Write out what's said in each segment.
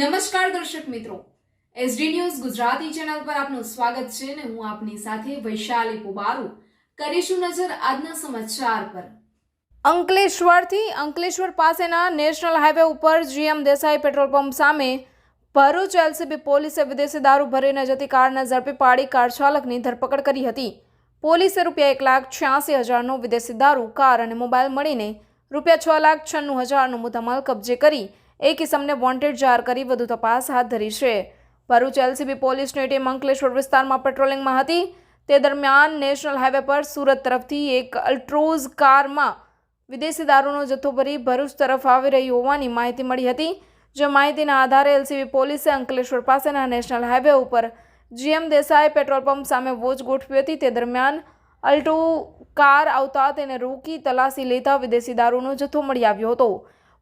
નમસ્કાર દર્શક મિત્રો. એસડી ન્યૂઝ ગુજરાતી ચેનલ પર આપનું સ્વાગત છે અને હું આપની સાથે વૈશાલી પુબારુ. કરીશું નજર આજના સમાચાર પર. અંકલેશ્વરથી અંકલેશ્વર પાસેના નેશનલ હાઈવે ઉપર જીએમ દેસાઈ પેટ્રોલ પંપ સામે ભરૂચ એલસીબી પોલીસે વિદેશી દારૂ ભરીને જતી કારને ઝડપી પાડી કાર ચાલકની ધરપકડ કરી હતી. પોલીસે રૂપિયા એક લાખ છ્યાસી હજારનો વિદેશી દારૂ, કાર અને મોબાઈલ મળીને રૂપિયા છ લાખ છન્નું હજારનો મુદ્દામાલ કબજે કરી એક ઇસમને વોન્ટેડ જાહેર કરી વધુ તપાસ હાથ ધરી છે. ભરૂચ એલસીબી પોલીસની ટીમ અંકલેશ્વર વિસ્તારમાં પેટ્રોલિંગમાં હતી. તે દરમિયાન નેશનલ હાઈવે પર સુરત તરફથી એક અલ્ટ્રોઝ કારમાં વિદેશી દારૂનો જથ્થો ભરી ભરૂચ તરફ આવી રહી હોવાની માહિતી મળી હતી. જે માહિતીના આધારે એલસીબી પોલીસે અંકલેશ્વર પાસેના નેશનલ હાઈવે ઉપર જીએમ દેસાઈ પેટ્રોલ પંપ સામે વોચ ગોઠવી હતી. તે દરમિયાન અલ્ટો કાર આવતા તેને રોકી તલાશી લેતા વિદેશી દારૂનો જથ્થો મળી આવ્યો હતો.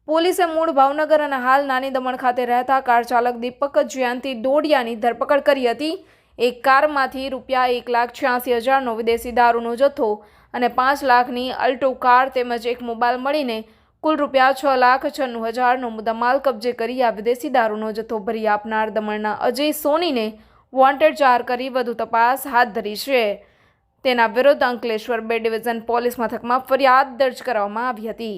પોલીસે મૂળ ભાવનગર અને હાલ નાની દમણ ખાતે રહેતા કાર ચાલક દીપક જયંતિ ડોડિયાની ધરપકડ કરી હતી. એક કારમાંથી રૂપિયા એક લાખ છ્યાસી હજારનો વિદેશી દારૂનો જથ્થો અને પાંચ લાખની અલ્ટો કાર તેમજ એક મોબાઈલ મળીને કુલ રૂપિયા છ લાખ છન્નું હજારનો મુદ્દામાલ કબજે કરી આ વિદેશી દારૂનો જથ્થો ભરી આપનાર દમણના અજય સોનીને વોન્ટેડ જાહેર કરી વધુ તપાસ હાથ ધરી છે. તેના વિરુદ્ધ અંકલેશ્વર બે ડિવિઝન પોલીસ મથકમાં ફરિયાદ દર્જ કરવામાં આવી હતી.